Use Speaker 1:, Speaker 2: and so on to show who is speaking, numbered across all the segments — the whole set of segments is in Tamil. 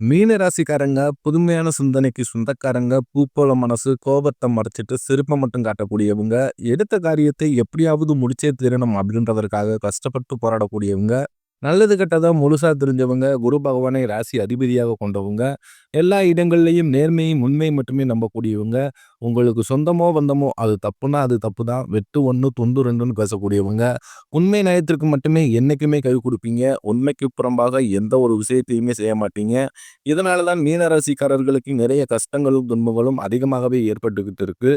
Speaker 1: மீன ராசிக்காரங்க புதுமையான சிந்தனைக்கு சொந்தக்காரங்க, பூப்போல மனசு, கோபத்தை மறைச்சிட்டு சிரிப்பை மட்டும் காட்டக்கூடியவங்க, எடுத்த காரியத்தை எப்படியாவது முடிச்சே தீரணும் அப்படின்றதற்காக கஷ்டப்பட்டு போராடக்கூடியவங்க, நல்லது கெட்டதாக முழுசாக தெரிஞ்சவங்க, குரு பகவானை ராசி அதிபதியாக கொண்டவங்க, எல்லா இடங்கள்லையும் நேர்மையும், உண்மை மட்டுமே நம்பக்கூடியவங்க, உங்களுக்கு சொந்தமோ வந்தமோ அது தப்புனா அது தப்பு தான். வெட்டு ஒன்று துண்டு ரெண்டுன்னு பேசக்கூடியவங்க, உண்மை நயத்திற்கு மட்டுமே என்றைக்குமே கை கொடுப்பீங்க உண்மைக்கு புறம்பாக எந்த ஒரு விஷயத்தையுமே செய்ய மாட்டீங்க. இதனால தான் மீனராசிக்காரர்களுக்கு நிறைய கஷ்டங்களும், துன்பங்களும் அதிகமாகவே ஏற்பட்டுக்கிட்டு இருக்குது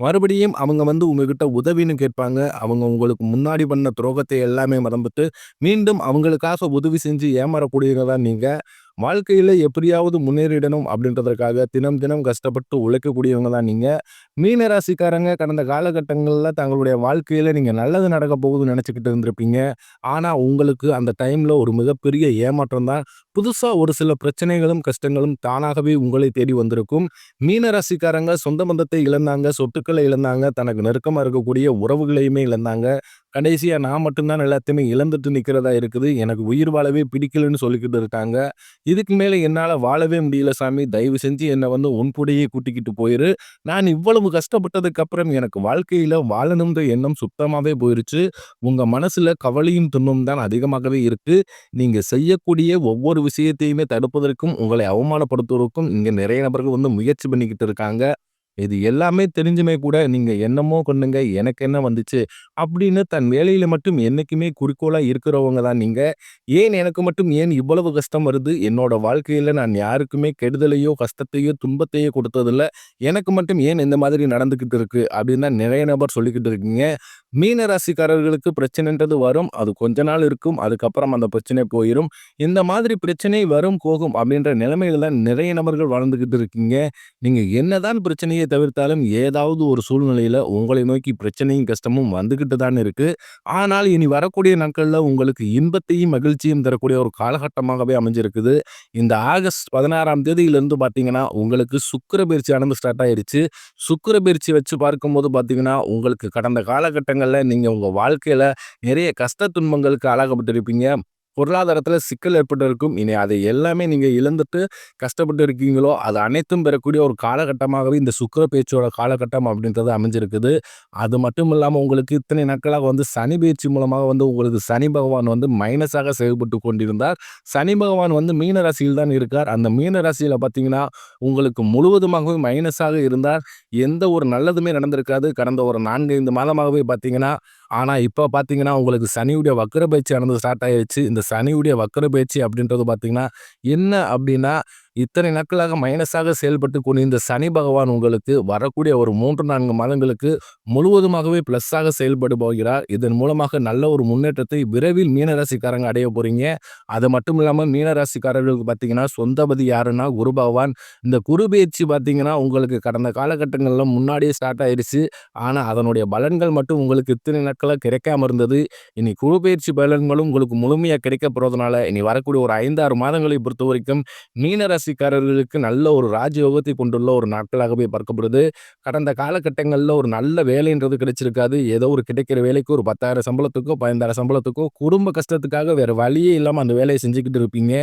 Speaker 1: மறுபடியும் அவங்க வந்து உங்ககிட்ட உதவின்னு கேட்பாங்க. அவங்க உங்களுக்கு முன்னாடி பண்ண துரோகத்தை எல்லாமே மறந்துட்டு, மீண்டும் அவங்களுக்காக உதவி செஞ்சு ஏமாறக்கூடியவங்க தான் நீங்கள் வாழ்க்கையில் எப்படியாவது முன்னேறிடணும் அப்படின்றதற்காக தினம் தினம் கஷ்டப்பட்டு உழைக்கக்கூடியவங்க தான் நீங்கள் மீன ராசிக்காரங்க கடந்த காலகட்டங்களில் தங்களுடைய வாழ்க்கையில் நீங்கள் நல்லது நடக்க போகுதுன்னு நினச்சிக்கிட்டு இருந்திருப்பீங்க. ஆனால் உங்களுக்கு அந்த டைமில் ஒரு மிகப்பெரிய ஏமாற்றம் தான். புதுசாக ஒரு சில பிரச்சனைகளும், கஷ்டங்களும் தானாகவே உங்களை தேடி வந்திருக்கும். மீனராசிக்காரங்க சொந்த பந்தத்தை இழந்தாங்க, சொத்துக்களை இழந்தாங்க, தனக்கு நெருக்கமாக இருக்கக்கூடிய உறவுகளையுமே இழந்தாங்க. கடைசியாக நான் மட்டும்தான் எல்லாத்தையுமே இழந்துட்டு நிற்கிறதா இருக்குது. எனக்கு உயிர் வாழவே பிடிக்கலன்னு சொல்லிக்கிட்டு இருக்காங்க. இதுக்கு மேலே என்னால் வாழவே முடியல சாமி. தயவு செஞ்சு என்னை வந்து உன் கூட்டிக்கிட்டு போயிரு. நான் இவ்வளவு கஷ்டப்பட்டதுக்கு அப்புறம் எனக்கு வாழ்க்கையில் வாழணுன்ற எண்ணம் சுத்தமாகவே போயிருச்சு. உங்கள் மனசில் கவலையும், துன்பம் தான் அதிகமாகவே இருக்குது நீங்கள் செய்யக்கூடிய ஒவ்வொரு விஷயத்தையுமே தடுப்பதற்கும், உங்களை அவமானப்படுத்துவதற்கும் இங்கே நிறைய நபர்கள் வந்து முயற்சி பண்ணிக்கிட்டு இருக்காங்க. இது எல்லாமே தெரிஞ்சுமே கூட நீங்க என்னமோ கொண்டுங்க எனக்கு என்ன வந்துச்சு அப்படின்னு தன் வேலையில மட்டும் என்னைக்குமே குறிக்கோளா இருக்கிறவங்க தான் நீங்க. ஏன் எனக்கு மட்டும் ஏன் இவ்வளவு கஷ்டம் வருது? என்னோட வாழ்க்கையில நான் யாருக்குமே கெடுதலையோ, கஷ்டத்தையோ, துன்பத்தையோ கொடுத்ததில்ல. எனக்கு மட்டும் ஏன் இந்த மாதிரி நடந்துகிட்டு இருக்கு? அப்படின்னு தான் நிறைய நபர் சொல்லிக்கிட்டு இருக்கீங்க. மீன ராசிக்காரர்களுக்கு பிரச்சனைன்றது வரும். அது கொஞ்ச நாள் இருக்கும். அதுக்கப்புறம் அந்த பிரச்சனை போயிடும் இந்த மாதிரி பிரச்சனை வரும், போகும் அப்படின்ற நிலைமையில தான் நிறைய நபர்கள் வளர்ந்துக்கிட்டு இருக்கீங்க. நீங்க என்னதான் பிரச்சனையை தவிர்த்தாலும் ஏதாவது ஒரு சூழ்நிலையில் உங்களை நோக்கி பிரச்சனையும், கஷ்டமும் வந்துக்கிட்டு தான் இருக்குது ஆனால் இனி வரக்கூடிய நாட்களில் உங்களுக்கு இன்பத்தையும், மகிழ்ச்சியும் தரக்கூடிய ஒரு காலகட்டமாகவே அமைஞ்சிருக்குது. இந்த ஆகஸ்ட் 16ஆம் தேதியிலிருந்து பார்த்தீங்கன்னா, உங்களுக்கு சுக்கிர பயிற்சியானது ஸ்டார்ட் ஆயிடுச்சு சுக்கர பயிற்சி வச்சு பார்க்கும்போது பார்த்தீங்கன்னா, உங்களுக்கு கடந்த காலகட்டங்களில் நீங்கள் உங்கள் வாழ்க்கையில் நிறைய கஷ்ட துன்பங்களுக்கு ஆளாகப்பட்டிருப்பீங்க. பொருளாதாரத்தில் சிக்கல் ஏற்பட்டிருக்கும். இனி அதை எல்லாமே நீங்கள் இழந்துட்டு கஷ்டப்பட்டு இருக்கீங்களோ, அது அனைத்தும் பெறக்கூடிய ஒரு காலகட்டமாகவே இந்த சுக்கிர பேச்சோட காலகட்டம் அப்படின்றது அமைஞ்சிருக்குது. அது மட்டும் இல்லாமல் உங்களுக்கு இத்தனை நாட்களாக வந்து சனி பயிற்சி மூலமாக வந்து உங்களுக்கு சனி பகவான் வந்து மைனஸாக செயல்பட்டு கொண்டிருந்தார். சனி பகவான் வந்து மீன ராசியில் தான் இருக்கார். அந்த மீன ராசியில் பார்த்தீங்கன்னா, உங்களுக்கு முழுவதுமாகவே மைனஸாக இருந்தார். எந்த ஒரு நல்லதுமே நடந்திருக்காது. கடந்த ஒரு 4, 5 மாதமாகவே பார்த்தீங்கன்னா, ஆனால் இப்போ பார்த்தீங்கன்னா, உங்களுக்கு சனியுடைய வக்ர பயிற்சியானது ஸ்டார்ட் ஆகிடுச்சு இந்த சனியுடைய வக்கர பயிற்சி அப்படின்றது பார்த்தீங்கன்னா, என்ன அப்படின்னா, இத்தனை நாட்களாக மைனஸாக செயல்பட்டு கொண்டிருந்த சனி பகவான் உங்களுக்கு வரக்கூடிய ஒரு 3, 4 மாதங்களுக்கு முழுவதுமாகவே பிளஸ்ஸாக செயல்பட போகிறார். இதன் மூலமாக நல்ல ஒரு முன்னேற்றத்தை விரைவில் மீனராசிக்காரங்க அடைய போறீங்க. அது மட்டும் இல்லாமல் மீனராசிக்காரர்களுக்கு பார்த்தீங்கன்னா, சொந்தபதி யாருன்னா குரு பகவான். இந்த குரு பயிற்சி பார்த்தீங்கன்னா, உங்களுக்கு கடந்த காலகட்டங்களில் முன்னாடியே ஸ்டார்ட் ஆயிடுச்சு ஆனால் அதனுடைய பலன்கள் மட்டும் உங்களுக்கு இத்தனை நாட்களாக கிடைக்காம இருந்தது. இனி குரு பயிற்சி பலன்களும் உங்களுக்கு முழுமையாக கிடைக்கப் போகிறதுனால இனி வரக்கூடிய ஒரு ஐந்தாறு மாதங்களை பொறுத்த வரைக்கும் மீனராசி ராசிக்காரர்களுக்கு நல்ல ஒரு ராஜயோகத்தை கொண்டுள்ள ஒரு நாட்களாகவே பார்க்கப்படுது. கடந்த காலகட்டங்களில் ஒரு நல்ல வேலைன்றது கிடைச்சிருக்காது. ஏதோ ஒரு கிடைக்கிற வேலைக்கு ஒரு 10,000 சம்பளத்துக்கோ, 15,000 சம்பளத்துக்கோ குடும்ப கஷ்டத்துக்காக வேறு வழியே இல்லாமல் அந்த வேலையை செஞ்சுக்கிட்டு இருப்பீங்க.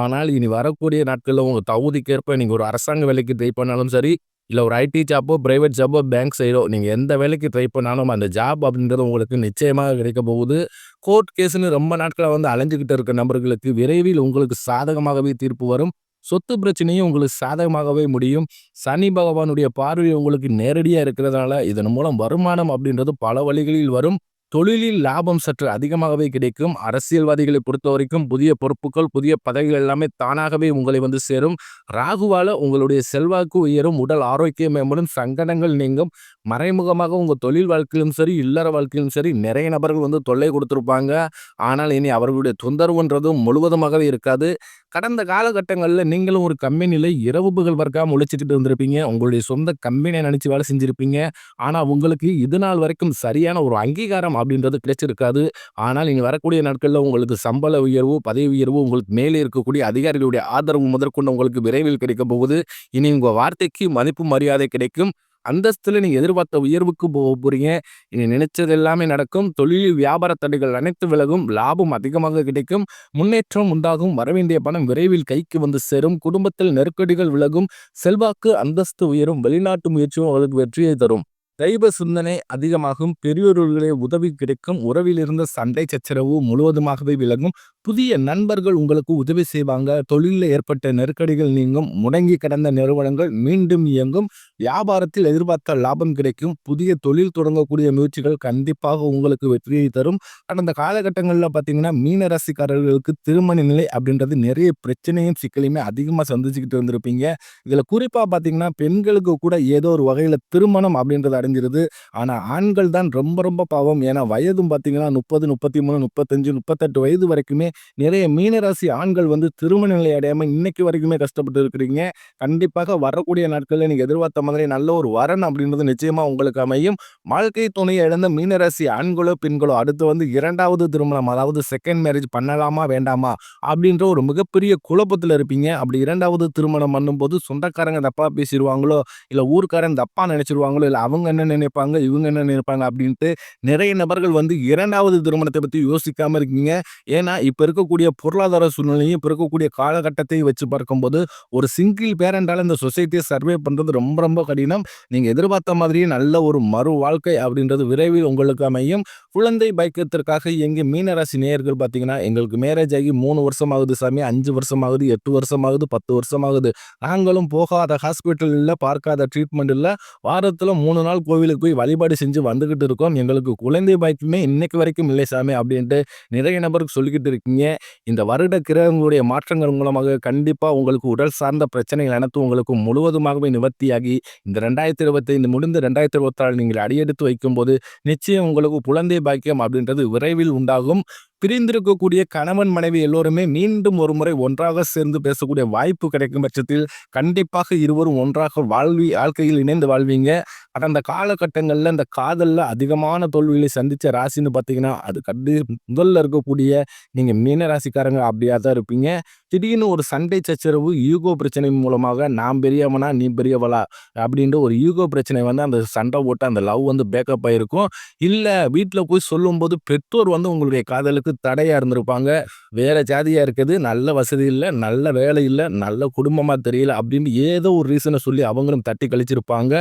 Speaker 1: ஆனால் இனி வரக்கூடிய நாட்களில் உங்கள் தகுதிக்கேற்ப நீங்கள் ஒரு அரசாங்க வேலைக்கு ட்ரை பண்ணாலும் சரி, இல்லை ஒரு ஐடி ஜாப்போ, ப்ரைவேட் ஜாப்போ, பேங்க் சைடோ நீங்கள் எந்த வேலைக்கு ட்ரை பண்ணாலும் அந்த ஜாப் அப்படின்றது உங்களுக்கு நிச்சயமாக கிடைக்க போகுது. கோர்ட் கேஸ்னு ரொம்ப நாட்களாக வந்து அலைஞ்சிக்கிட்டு இருக்க நபர்களுக்கு விரைவில் உங்களுக்கு சாதகமாகவே தீர்ப்பு வரும். சொத்து பிரச்சனையும் உங்களுக்கு சாதகமாகவே முடியும். சனி பகவானுடைய பார்வை உங்களுக்கு நேரடியாக இருக்கிறதுனால, இதன் மூலம் வருமானம் அப்படின்றது பல வழிகளில் வரும். தொழிலில் லாபம் சற்று அதிகமாகவே கிடைக்கும். அரசியல்வாதிகளை பொறுத்த வரைக்கும் புதிய பொறுப்புகள், புதிய பதவிகள் எல்லாமே தானாகவே உங்களை வந்து சேரும். ராகுவால உங்களுடைய செல்வாக்கு உயரும், உடல் ஆரோக்கியம் மேம்படும், சங்கடங்கள் நீங்கும். மறைமுகமாக உங்க தொழில் வாழ்க்கையிலும் சரி, இல்லற வாழ்க்கையிலும் சரி நிறைய நபர்கள் வந்து தொல்லை கொடுத்துருப்பாங்க. ஆனால் இனி அவர்களுடைய தொந்தரவுன்றதும் முழுவதுமாகவே இருக்காது. கடந்த காலகட்டங்களில் நீங்களும் ஒரு கம்பெனியில் இரவு புகழ் பார்க்காம உழைச்சிக்கிட்டு இருந்திருப்பீங்க. உங்களுடைய சொந்த கம்பெனியை நினச்சி வேலை செஞ்சுருப்பீங்க ஆனால் உங்களுக்கு இது நாள் வரைக்கும் சரியான ஒரு அங்கீகாரம் அப்படின்றது கிடைச்சிருக்காது. ஆனால் இனி வரக்கூடிய நாட்களில் உங்களுக்கு சம்பள உயர்வு, பதவி உயர்வு, உங்களுக்கு மேலே இருக்கக்கூடிய அதிகாரிகளுடைய ஆதரவு முதற்கொண்டு உங்களுக்கு விரைவில் கிடைக்கப் போகுது. இனி உங்கள் வார்த்தைக்கு மதிப்பு, மரியாதை கிடைக்கும். அந்தஸ்தில் நீங்கள் எதிர்பார்த்த உயர்வுக்கு போக போகிறீங்க இனி நினைச்சது எல்லாமே நடக்கும். தொழில் வியாபார தடைகள் அனைத்து விலகும். லாபம் அதிகமாக கிடைக்கும். முன்னேற்றம் உண்டாகும். வரவேண்டிய பணம் விரைவில் கைக்கு வந்து சேரும். குடும்பத்தில் நெருக்கடிகள் விலகும். செல்வாக்கு, அந்தஸ்து உயரும். வெளிநாட்டு முயற்சியும் உங்களுக்கு வெற்றியை தரும். தெய்வ சிந்தனை அதிகமாகும். பெரியோர்களுடைய உதவி கிடைக்கும். உறவிலிருந்த சண்டை சச்சரவு முழுவதுமாகவே விலகும். புதிய நண்பர்கள் உங்களுக்கு உதவி செய்வாங்க. தொழிலில் ஏற்பட்ட நெருக்கடிகள் நீங்கும். முடங்கி கிடந்த நிறுவனங்கள் மீண்டும் இயங்கும். வியாபாரத்தில் எதிர்பார்த்த லாபம் கிடைக்கும். புதிய தொழில் தொடங்கக்கூடிய முயற்சிகள் கண்டிப்பாக உங்களுக்கு வெற்றியை தரும். கடந்த காலகட்டங்களில் பார்த்தீங்கன்னா, மீன ராசிக்காரர்களுக்கு திருமண நிலை அப்படின்றது நிறைய பிரச்சனையும், சிக்கலையுமே அதிகமாக சந்திச்சுக்கிட்டு வந்திருப்பீங்க இதில் குறிப்பாக பார்த்தீங்கன்னா, பெண்களுக்கு கூட ஏதோ ஒரு வகையில் திருமணம் அப்படின்றது அடைஞ்சிருது. ஆனால் ஆண்கள் தான் ரொம்ப ரொம்ப பாவம். ஏன்னா வயதும் பார்த்தீங்கன்னா 30, 33, 35, 38 வயது வரைக்குமே நிறைய மீனராசி ஆண்கள் வந்து திருமண நிலை அடையாமல் இன்னைக்கு வரைக்குமே கஷ்டப்பட்டு இருக்கிறீங்க. கண்டிப்பாக வரக்கூடிய நாட்களில் நீங்கள் எதிர்பார்த்த மாதிரி நல்ல ஒரு வரன் அப்படின்றது நிச்சயமாக உங்களுக்கு அமையும். வாழ்க்கை துணையை இழந்த மீனராசி ஆண்களோ, பெண்களோ அடுத்து வந்து இரண்டாவது திருமணம் அதாவது செகண்ட் மேரேஜ் பண்ணலாமா? வேண்டாமா? அப்படின்ற ஒரு மிகப்பெரிய குழப்பத்தில் இருப்பீங்க. அப்படி இரண்டாவது திருமணம் பண்ணும்போது சொந்தக்காரங்க தப்பாக பேசிடுவாங்களோ இல்லை ஊர்க்காரன் தப்பாக நினச்சிருவாங்களோ இல்லை அவங்க என்ன நினைப்பாங்க? இவங்க என்ன நினைப்பாங்க? அப்படின்ட்டு நிறைய நபர்கள் வந்து இரண்டாவது திருமணத்தை பற்றி யோசிக்காமல் இருக்கீங்க. ஏன்னா இப்போ இருக்கக்கூடிய பொருளாதார சூழ்நிலையும், இப்போ இருக்கக்கூடிய காலகட்டத்தையும் வச்சு பார்க்கும்போது, ஒரு சிங்கிள் பேரண்டால் இந்த சொசைட்டியை சர்வே பண்ணுறது ரொம்ப ரொம்ப கடினம். நீங்கள் எதிர்பார்த்த மாதிரியே நல்ல ஒரு மறு வாழ்க்கை அப்படின்றது விரைவில் உங்களுக்கு அமையும். குழந்தை பைக்கத்திற்காக எங்கே மீனராசி நேயர்கள் பார்த்தீங்கன்னா, எங்களுக்கு மேரேஜ் ஆகி மூணு வருஷம் ஆகுது சாமி, அஞ்சு வருஷம் ஆகுது, எட்டு வருஷம் ஆகுது, 10 வருஷம் ஆகுது. நாங்களும் போகாத ஹாஸ்பிட்டல் பார்க்காத ட்ரீட்மெண்ட் இல்லை வாரத்தில் மூணு நாள் கோவிலுக்கு போய் வழிபாடு செஞ்சு வந்துக்கிட்டு இருக்கோம். எங்களுக்கு குழந்தை பாக்கியமே இன்னைக்கு வரைக்கும் இல்லை சாமி அப்படின்ட்டு நிறைய நபருக்கு சொல்லிக்கிட்டு இருக்கீங்க. இந்த வருட கிரகங்களுடைய மாற்றங்கள் மூலமாக கண்டிப்பாக உங்களுக்கு உடல் சார்ந்த பிரச்சனைகள் அனைத்தும் உங்களுக்கு முழுவதுமாகவே நிவர்த்தியாகி, இந்த 2025 முடிந்து 2026 நீங்கள் அடியெடுத்து வைக்கும்போது, நிச்சயம் உங்களுக்கு குழந்தை பாக்கியம் அப்படின்றது விரைவில் உண்டாகும். பிரிந்திருக்கக்கூடிய கணவன், மனைவி எல்லோருமே மீண்டும் ஒரு முறை ஒன்றாக சேர்ந்து பேசக்கூடிய வாய்ப்பு கிடைக்கும் பட்சத்தில், கண்டிப்பாக இருவரும் ஒன்றாக வாழ்வி வாழ்க்கையில் இணைந்து வாழ்வீங்க. அந்த காலகட்டங்களில் இந்த காதலில் அதிகமான தோல்விகளை சந்தித்த ராசின்னு பார்த்தீங்கன்னா, அது கண்டு முதல்ல இருக்கக்கூடிய நீங்கள் மீன ராசிக்காரங்க அப்படியா தான் இருப்பீங்க. திடீர்னு ஒரு சண்டை சச்சரவு, ஈகோ பிரச்சனை மூலமாக நான் பெரியவனா? நீ பெரியவளா? அப்படின்ற ஒரு ஈகோ பிரச்சனை வந்து அந்த சண்டை போட்டு அந்த லவ் வந்து பேக்கப் ஆயிருக்கும். இல்லை வீட்டில் போய் சொல்லும்போது பெற்றோர் வந்து உங்களுடைய காதலுக்கு தடையாக இருந்திருப்பாங்க. வேற ஜாதியாக இருக்குது, நல்ல வசதி இல்லை நல்ல வேலை இல்லை நல்ல குடும்பமாக தெரியல அப்படின்னு ஏதோ ஒரு ரீசனை சொல்லி அவங்களும் தட்டி கழிச்சிருப்பாங்க.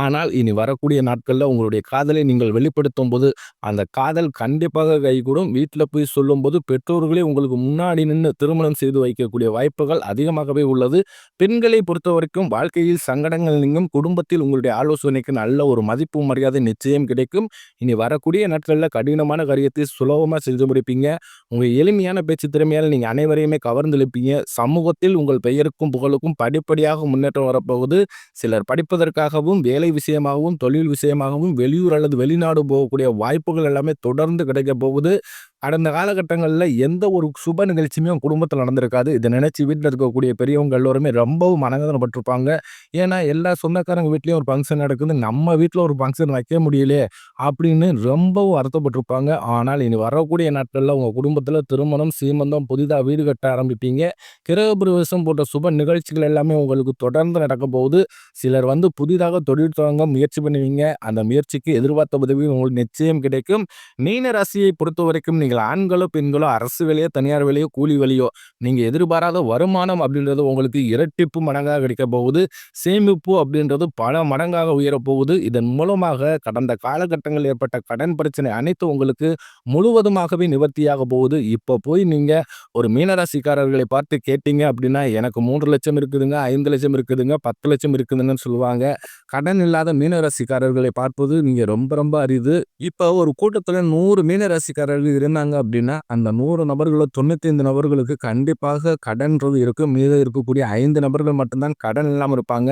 Speaker 1: ஆனால் இனி வரக்கூடிய நாட்களில் உங்களுடைய காதலை நீங்கள் வெளிப்படுத்தும் போது அந்த காதல் கண்டிப்பாக கைகூடும். வீட்டில் போய் சொல்லும்போது பெற்றோர்களே உங்களுக்கு முன்னாடி நின்று திருமணம் செய்து வைக்கக்கூடிய வாய்ப்புகள் அதிகமாகவே உள்ளது. பெண்களை பொறுத்தவரைக்கும் வாழ்க்கையில் சங்கடங்கள் நீங்கும். குடும்பத்தில் உங்களுடைய ஆலோசனைக்கு நல்ல ஒரு மதிப்பு, மரியாதை நிச்சயம் கிடைக்கும். இனி வரக்கூடிய நாட்களில் கடினமான காரியத்தை சுலபமாக செஞ்சு முடிப்பீங்க. உங்கள் எளிமையான பேச்சு திறமையால் நீங்கள் அனைவரையுமே கவர்ந்தெழுப்பீங்க சமூகத்தில் உங்கள் பெயருக்கும், புகழுக்கும் படிப்படியாக முன்னேற்றம் வரப்போகுது. சிலர் படிப்பதற்காகவும், வேலை விஷயமாகவும், தொழில் விஷயமாகவும் வெளியூர் அல்லது வெளிநாடு போகக்கூடிய வாய்ப்புகள் எல்லாமே தொடர்ந்து கிடைக்கப் போகுது. கடந்த காலகட்டங்களில் எந்த ஒரு சுப நிகழ்ச்சியுமே குடும்பத்தில் நடந்திருக்காது. இதை நினச்சி வீட்டில் இருக்கக்கூடிய பெரியவங்க எல்லோருமே ரொம்பவும் மனவேதனைப்பட்டிருப்பாங்க. ஏன்னா எல்லா சொந்தக்காரங்க வீட்லேயும் ஒரு ஃபங்க்ஷன் நடக்குது. நம்ம வீட்டில் ஒரு ஃபங்க்ஷன் வைக்க முடியலையே அப்படின்னு ரொம்பவும் வருத்தப்பட்டிருப்பாங்க. ஆனால் இனி வரக்கூடிய நாட்களில் உங்கள் குடும்பத்தில் திருமணம், சீமந்தம், புதிதாக வீடு கட்ட ஆரம்பிப்பீங்க. கிரகபிரவேசம் போன்ற சுப நிகழ்ச்சிகள் எல்லாமே உங்களுக்கு தொடர்ந்து நடக்க போகுது. சிலர் வந்து புதிதாக தொழில் தொடங்க முயற்சி பண்ணுவீங்க. அந்த முயற்சிக்கு எதிர்பார்த்த உதவி உங்களுக்கு நிச்சயம் கிடைக்கும். மீன ராசியை பொறுத்தவரைக்கும் நீங்கள் ஆண்களோ, பெண்களோ அரசு வேலையோ, தனியார் வேலையோ, கூலி வேலையோ நீங்கள் எதிர்பாராத வருமானம் அப்படின்றது உங்களுக்கு இரட்டிப்பு மடங்காக கிடைக்கப் போகுது. சேமிப்பு அப்படின்றது பல மடங்காக உயரப் போகுது. இதன் மூலமாக கடந்த காலகட்டங்களில் ஏற்பட்ட கடன் பிரச்சனை அனைத்தும் உங்களுக்கு முழுவதுமாகவே நிவர்த்தியாகப் போகுது. இப்போ போய் நீங்கள் ஒரு மீனராசிக்காரர்களை பார்த்து கேட்டீங்க அப்படின்னா, எனக்கு 3,00,000 இருக்குதுங்க, ஐந்து லட்சம் இருக்குதுங்க, பத்து லட்சம் இருக்குதுங்கன்னு சொல்லுவாங்க. கடன் இல்லாத மீனராசிக்காரர்களை பார்ப்பது நீங்கள் ரொம்ப ரொம்ப அரிது. இப்போ ஒரு கூட்டத்தில் நூறு மீனராசிக்காரர்கள் இருந்தாங்க அப்படின்னா, அந்த 100 நபர்கள்ல 95 நபர்களுக்கு கண்டிப்பாக கடன்றது இருக்கும். மீத இருக்கக்கூடிய ஐந்து நபர்கள் மட்டும் தான் கடன் இல்லாமல் இருப்பாங்க.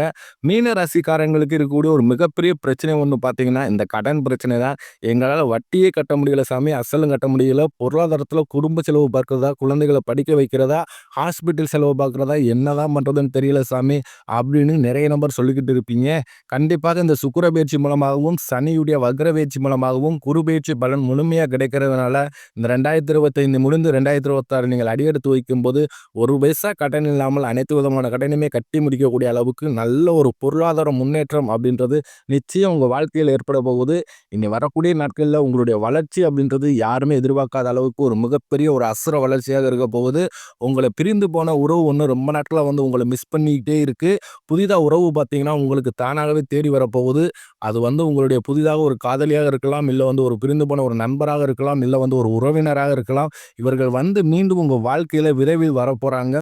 Speaker 1: மீனராசிக்காரங்களுக்கு இருக்கக்கூடிய ஒரு மிகப்பெரிய பிரச்சனை ஒன்று பார்த்தீங்கன்னா, இந்த கடன் பிரச்சனை தான். எங்களால் வட்டியே கட்ட முடியல சாமி, அசலும் கட்ட முடியல. பொருளாதாரத்தில் குடும்ப செலவு பார்க்குறதா குழந்தைகளை படிக்க வைக்கிறதா, ஹாஸ்பிட்டல் செலவு பார்க்குறதா என்னதான் பண்ணுறதுன்னு தெரியல சாமி அப்படின்னு நிறைய நபர் சொல்லிக்கிட்டு இருப்பீங்க. கண்டிப்பாக இந்த சுக்கிர பயிற்சி மூலமாகவும், சனியுடைய வக்ர பயிற்சி மூலமாகவும், குரு பயிற்சி பலன் முழுமையாக கிடைக்கிறதுனால இந்த 2025 முடிந்து 2026 நீங்கள் அடியெடுத்து வைக்கும்போது, ஒரு பைசா கடன் இல்லாமல் அனைத்து விதமான கடனையுமே கட்டி முடிக்கக்கூடிய அளவுக்கு நல்ல ஒரு பொருளாதார முன்னேற்றம் அப்படின்றது நிச்சயம் உங்கள் வாழ்க்கையில் ஏற்பட போகுது. இனி வரக்கூடிய நாட்களில் உங்களுடைய வளர்ச்சி அப்படின்றது யாருமே எதிர்பார்க்காத அளவுக்கு ஒரு மிகப்பெரிய ஒரு அசுர வளர்ச்சியாக இருக்க போகுது. உங்களை பிரிந்து போன உறவு ஒன்று ரொம்ப நாட்களா வந்து உங்களை மிஸ் பண்ணிக்கிட்டே இருக்குது புதிதாக உறவு பார்த்தீங்கன்னா, உங்களுக்கு தானாகவே தேடி வரப்போகுது. அது வந்து உங்களுடைய புதிதாக ஒரு காதலியாக இருக்கலாம், இல்லை வந்து ஒரு பிரிந்து போன ஒரு நண்பராக இருக்கலாம், இல்லை வந்து ஒரு உறவினராக இருக்கலாம். இவர்கள் வந்து மீண்டும் உங்கள் வாழ்க்கையில் விரைவில் வரப்போகிறாங்க